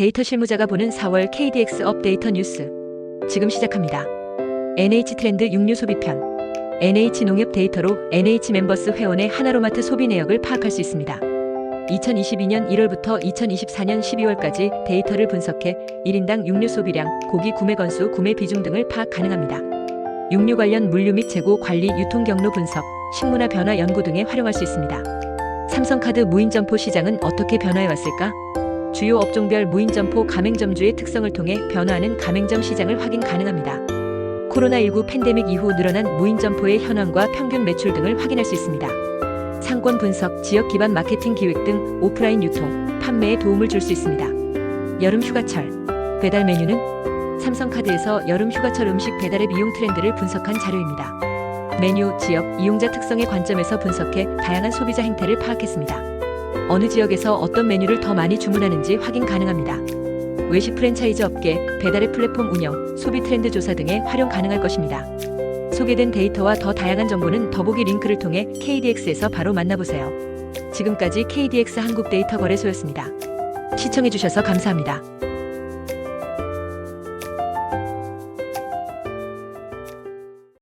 데이터 실무자가 보는 4월 KDX 업데이터 뉴스. 지금 시작합니다. NH 트렌드 육류 소비편. NH 농협 데이터로 NH 멤버스 회원의 하나로마트 소비 내역을 파악할 수 있습니다. 2022년 1월부터 2024년 12월까지 데이터를 분석해 1인당 육류 소비량, 고기 구매 건수, 구매 비중 등을 파악 가능합니다. 육류 관련 물류 및 재고 관리 유통 경로 분석, 식문화 변화 연구 등에 활용할 수 있습니다. 삼성카드 무인 점포 시장은 어떻게 변화해 왔을까? 주요 업종별 무인점포 가맹점주의 특성을 통해 변화하는 가맹점 시장을 확인 가능합니다. 코로나19 팬데믹 이후 늘어난 무인점포의 현황과 평균 매출 등을 확인할 수 있습니다. 상권 분석, 지역 기반 마케팅 기획 등 오프라인 유통, 판매에 도움을 줄 수 있습니다. 여름 휴가철 배달 메뉴는 삼성카드에서 여름 휴가철 음식 배달의 비용 트렌드를 분석한 자료입니다. 메뉴, 지역, 이용자 특성의 관점에서 분석해 다양한 소비자 행태를 파악했습니다. 어느 지역에서 어떤 메뉴를 더 많이 주문하는지 확인 가능합니다. 외식 프랜차이즈 업계, 배달의 플랫폼 운영, 소비 트렌드 조사 등에 활용 가능할 것입니다. 소개된 데이터와 더 다양한 정보는 더보기 링크를 통해 KDX에서 바로 만나보세요. 지금까지 KDX 한국 데이터 거래소였습니다. 시청해주셔서 감사합니다.